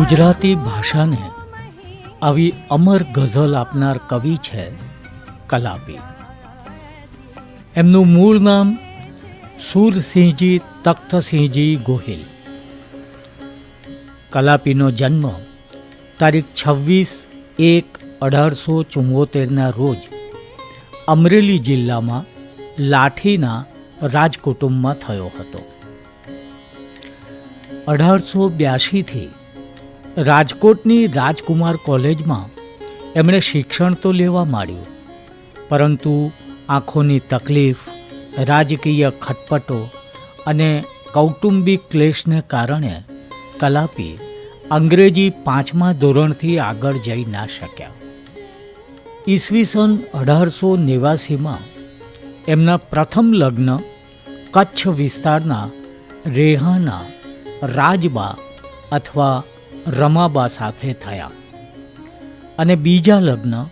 ગુજરાતી ભાષાને આવી અમર ગઝલ આપનાર કવિ છે કલાપી. એમનું મૂળ નામ સુરસિંહજી તખ્તસિંહજી ગોહિલ. કલાપીનો જન્મ તારીખ છવ્વીસ એક અઢારસો ચુમ્મોતેરના રોજ અમરેલી જિલ્લામાં લાઠીના રાજકુટુંબમાં થયો હતો. અઢારસો બ્યાસીથી રાજકોટની રાજકુમાર કોલેજમાં એમણે શિક્ષણ તો લેવા માંડ્યું, પરંતુ આંખોની તકલીફ, રાજકીય ખટપટો અને કૌટુંબિક ક્લેશને કારણે કલાપી અંગ્રેજી પાંચમા ધોરણથી આગળ જઈ ના શક્યા. ઈસવીસન અઢારસો નેવાસીમાં એમના પ્રથમ લગ્ન કચ્છ વિસ્તારના રેહાના રાજબા અથવા રમાબા સાથે થયા. અને બીજા લગ્ન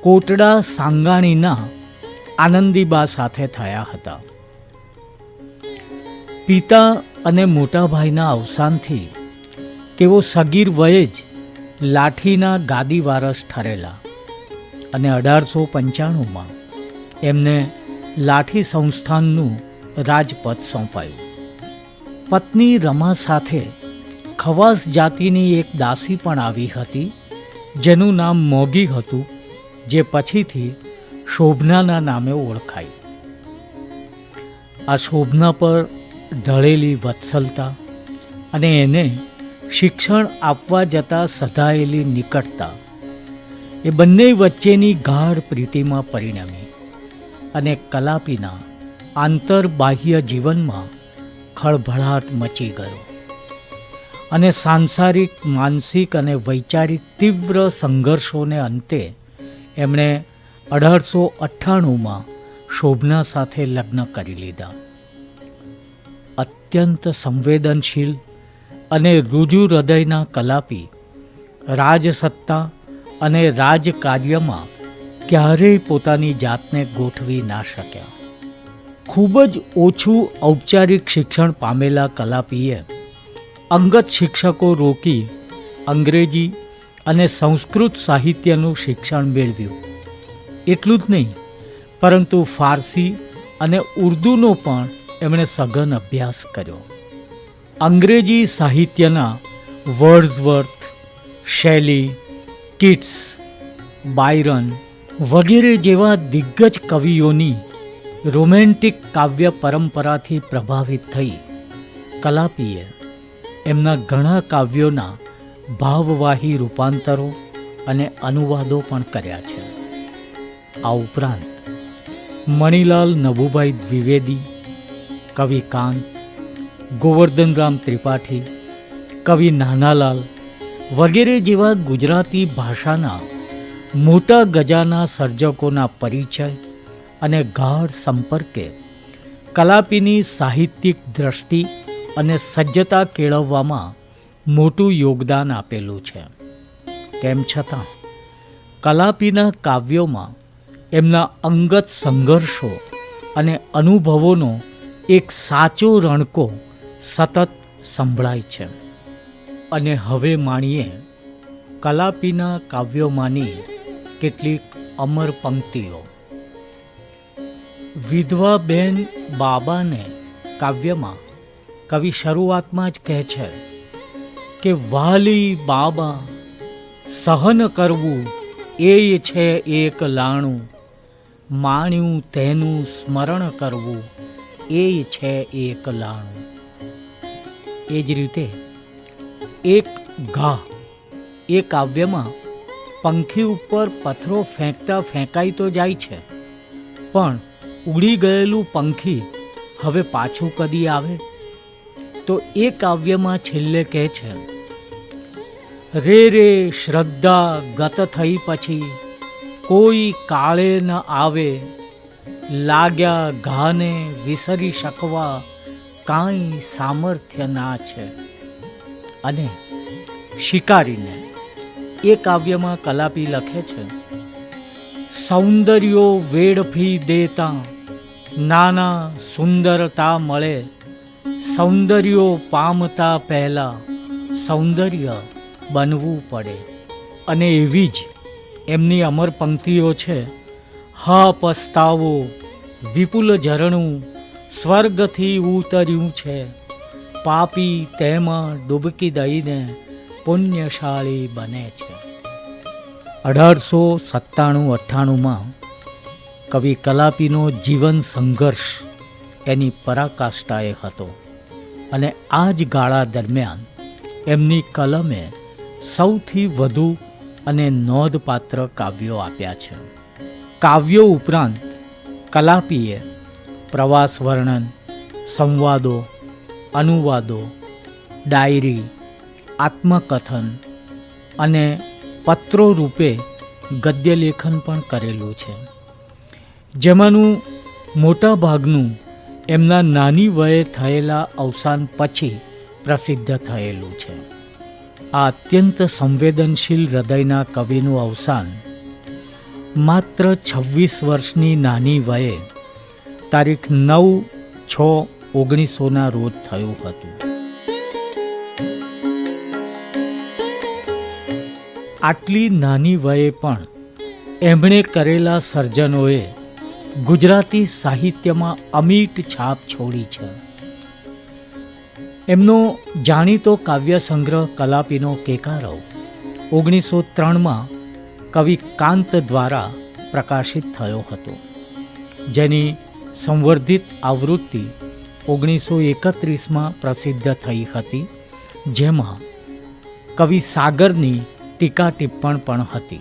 કોટડા સાંગાણીના આનંદીબા સાથે થયા હતા. પિતા અને મોટાભાઈના અવસાનથી તેઓ સગીર વયે જ લાઠીના ગાદી વારસ ઠરેલા અને અઢારસો પંચાણુંમાં એમને લાઠી સંસ્થાનનું રાજપદ સોંપાયું. પત્ની રમા સાથે ખવાસ જાતિની એક દાસી પણ આવી હતી, જેનું નામ મોગી હતું, જે પછીથી શોભનાના નામે ઓળખાઈ. આ શોભના પર ઢળેલી વત્સલતા અને એને શિક્ષણ આપવા જતાં સધાયેલી નિકટતા એ બંને વચ્ચેની ગાઢ પ્રીતિમાં પરિણમી અને કલાપીના આંતરબાહ્ય જીવનમાં ખળભળાટ મચી ગયો. અને સાંસારિક, માનસિક અને વૈચારિક તીવ્ર સંઘર્ષોને અંતે એમણે અઢારસો અઠ્ઠાણુંમાં શોભના સાથે લગ્ન કરી લીધા. અત્યંત સંવેદનશીલ અને રુજુ હૃદયના કલાપી, રાજસત્તા અને રાજકાર્યમાં ક્યારેય પોતાની જાતને ગોઠવી ના શક્યા. ખૂબ જ ઓછું ઔપચારિક શિક્ષણ પામેલા કલાપીએ અંગત શિક્ષકો રોકી અંગ્રેજી અને સંસ્કૃત સાહિત્યનું શિક્ષણ મેળવ્યું. એટલું જ નહીં, પરંતુ ફારસી અને ઉર્દૂનો પણ એમણે સઘન અભ્યાસ કર્યો. અંગ્રેજી સાહિત્યના વર્ડ્સવર્થ, શૈલી, કિટ્સ, બાયરન વગેરે જેવા દિગ્ગજ કવિઓની રોમેન્ટિક કાવ્ય પરંપરાથી પ્રભાવિત થઈ. કલાપીએ એમના ઘણા કાવ્યોના ભાવવાહી રૂપાંતરો અને અનુવાદો પણ કર્યા છે. આ ઉપરાંત મણિલાલ નભુભાઈ દ્વિવેદી, કવિ કાંત, ગોવર્ધનરામ ત્રિપાઠી, કવિ નાનાલાલ વગેરે જેવા ગુજરાતી ભાષાના મોટા ગજાના સર્જકોના પરિચય અને ગાઢ સંપર્કે કલાપીની સાહિત્યિક દ્રષ્ટિ અને સજ્જતા કેળવવામાં મોટું યોગદાન આપેલું છે. તેમ છતાં, કલાપીના કાવ્યોમાં એમના અંગત સંઘર્ષો અને અનુભવોનો એક સાચો રણકો સતત સંભળાય છે. અને હવે માણીએ, કલાપીના કાવ્યોમાંની કેટલીક અમર પંક્તિઓ. વિધવા બેન બાબાને કાવ્યમાં કવિ શરૂઆતમાં જ કહે છે કે વાલી બાબા સહન કરવું એ છે એક લાણું, માણ્યું તેનું સ્મરણ કરવું એ છે એક લાણું. એ જ રીતે એક ઘા, એ કાવ્યમાં પંખી ઉપર પથ્થરો ફેંકતા ફેંકાઈ તો જાય છે, પણ ઉડી ગયેલું પંખી હવે પાછું કદી આવે? તો એ કાવ્યમાં છેલ્લે કહે છે, રે રે, શ્રદ્ધા ગત થઈ પછી કોઈ કાળે ન આવે, લાગ્યા ઘાને વિસરી શકવા કાંઈ સામર્થ્ય ના છે. અને શિકારીને એ કાવ્યમાં કલાપી લખે છે, સૌંદર્યો વેડફી દેતા, નાના સુંદરતા મળે સૌંદર્યો પામતા પહેલાં સૌંદર્ય બનવું પડે. અને એવી જ એમની અમર પંક્તિઓ છે. હા પસ્તાવો વિપુલ ઝરણું, સ્વર્ગથી ઉતર્યું છે. પાપી તેમાં ડૂબકી દઈને પુણ્યશાળી બને છે. અઢારસો સત્તાણું અઠ્ઠાણુંમાં કવિ કલાપીનો જીવન સંઘર્ષ એની પરાકાષ્ઠાએ હતો. અને આ જ ગાળા દરમિયાન એમની કલમે સૌથી વધુ અને નોંધપાત્ર કાવ્યો આપ્યા છે. કાવ્યો ઉપરાંત કલાપીએ પ્રવાસ વર્ણન, સંવાદો, અનુવાદો, ડાયરી, આત્મકથન અને પત્રો રૂપે ગદ્ય લેખન પણ કરેલું છે. જેમાંનું મોટા ભાગનું એમના નાની વયે થયેલા અવસાન પછી પ્રસિદ્ધ થયેલું છે. આ અત્યંત સંવેદનશીલ હૃદયના કવિનું અવસાન માત્ર છવ્વીસ વર્ષની નાની વયે તારીખ નવ છ ઓગણીસોના રોજ થયું હતું. આટલી નાની વયે પણ એમણે કરેલા સર્જનોએ ગુજરાતી સાહિત્યમાં અમીટ છાપ છોડી છે. એમનો જાણીતો કાવ્ય સંગ્રહ કલાપીનો કેકારવ ઓગણીસો ત્રણમાં કવિ કાંત દ્વારા પ્રકાશિત થયો હતો. જેની સંવર્ધિત આવૃત્તિ ઓગણીસો એકત્રીસમાં પ્રસિદ્ધ થઈ હતી, જેમાં કવિ સાગરની ટીકા ટિપ્પણ પણ હતી.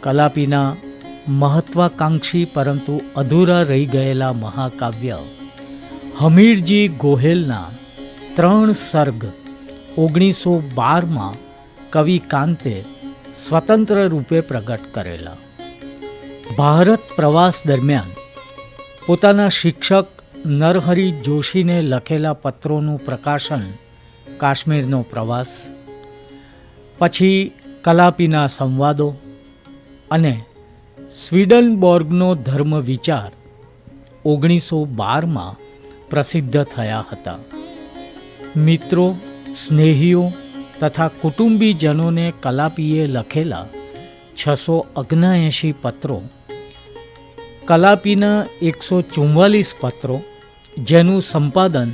કલાપીના મહત્વાકાંક્ષી પરંતુ અધૂરા રહી ગયેલા મહાકાવ્ય. હમીરજી ગોહેલના ત્રણ સર્ગ ઓગણીસો બારમાં કવિ કાંતે સ્વતંત્ર રૂપે પ્રગટ કરેલા. ભારત પ્રવાસ દરમિયાન પોતાના શિક્ષક નરહરિ જોશીને લખેલા પત્રોનું પ્રકાશન કાશ્મીરનો પ્રવાસ, પછી કલાપીના સંવાદો અને સ્વીડનબોર્ગનો ધર્મ વિચાર ઓગણીસો બારમાં પ્રસિદ્ધ થયા હતા. મિત્રો, સ્નેહીઓ તથા કુટુંબીજનોને કલાપીએ લખેલા છસો અગ્નાએંશી પત્રો, કલાપીના એકસો ચુમ્માલીસ પત્રો જેનું સંપાદન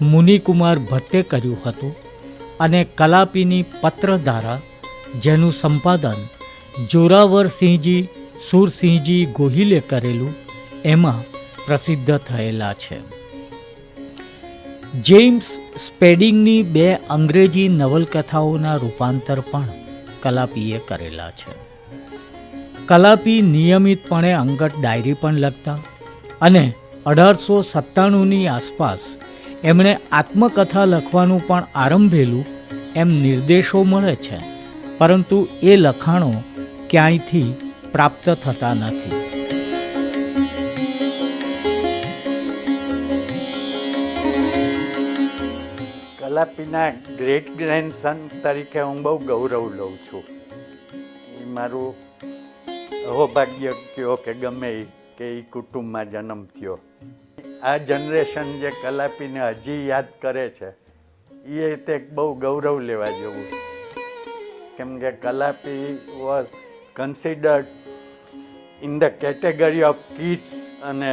મુનિકુમાર ભટ્ટે કર્યું હતું અને કલાપીની પત્રધારા જેનું સંપાદન જોરાવરસિંહજી સુરસિંહજી ગોહિલે કરેલું એમાં પ્રસિદ્ધ થયેલા છે. જેમ્સ સ્પેડિંગની બે અંગ્રેજી નવલકથાઓના રૂપાંતર પણ કલાપીએ કરેલા છે. કલાપી નિયમિતપણે અંગત ડાયરી પણ લખતા અને અઢારસો સત્તાણુંની આસપાસ એમણે આત્મકથા લખવાનું પણ આરંભેલું એમ નિર્દેશો મળે છે. પરંતુ એ લખાણો ક્યાંયથી પ્રાપ્ત થતા નથી. કલાપીના ગ્રેટ ગ્રેન્ડસન તરીકે હું બહુ ગૌરવ લઉં છું. એ મારું અહોભાગ્ય કયો કે ગમે કે એ કુટુંબમાં જન્મ થયો. આ જનરેશન જે કલાપીને હજી યાદ કરે છે, એ તે બહુ ગૌરવ લેવા જેવું કેમ કે Kalapi was considered in the category of Keats અને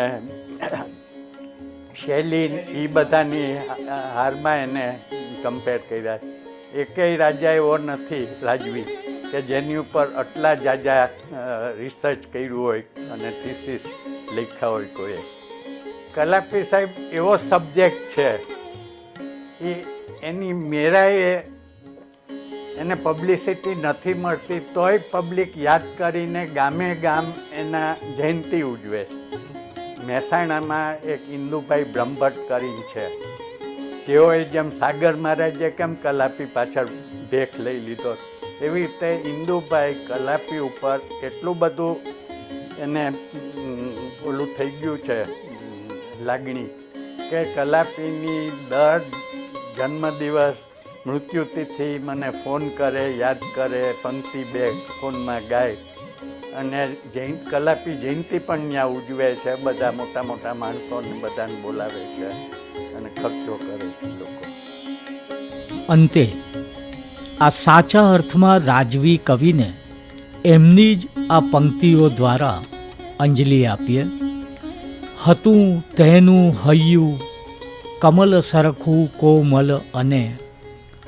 શૈલી એ બધાની હારમાં એને કમ્પેર કર્યા એકેય રાજા એવો નથી રાજવી કે જેની ઉપર આટલા જાજા રિસર્ચ કર્યું હોય અને થીસીસ લખ્યા હોય કોઈએ. કલાપી સાહેબ એવો સબ્જેક્ટ છે એ એની મેરાએ એને પબ્લિસિટી નથી મળતી, તોય પબ્લિક યાદ કરીને ગામે ગામ એના જયંતિ ઉજવે. મહેસાણામાં એક ઇન્દુભાઈ બ્રહ્મભટ્ટ કરીને છે. જેઓએ જેમ સાગર મહારાજે કેમ કલાપી પાછળ ભેખ લઈ લીધો, એવી રીતે ઇન્દુભાઈ કલાપી ઉપર એટલું બધું એને ઓલું થઈ ગયું છે લાગણી કે કલાપીની દર જન્મદિવસ મૃત્યુતિથિ મને ફોન કરે, યાદ કરે, પંક્તિ બે ફોનમાં ગાય. અને જૈન, કલાપી જયંતિ પણ ત્યાં ઉજવે છે, બધા મોટા મોટા માણસોને બધાને બોલાવે છે અને ખર્ચો કરે છે લોકો. અંતે, આ સાચા અર્થમાં રાજવી કવિને એમની જ આ પંક્તિઓ દ્વારા અંજલિ આપીએ. હતું, તેનું હૈયું, કમલ સરખું કોમલ અને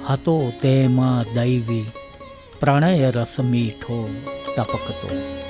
હતો તેમાં દૈવી પ્રણય રસ મીઠો તપકતો.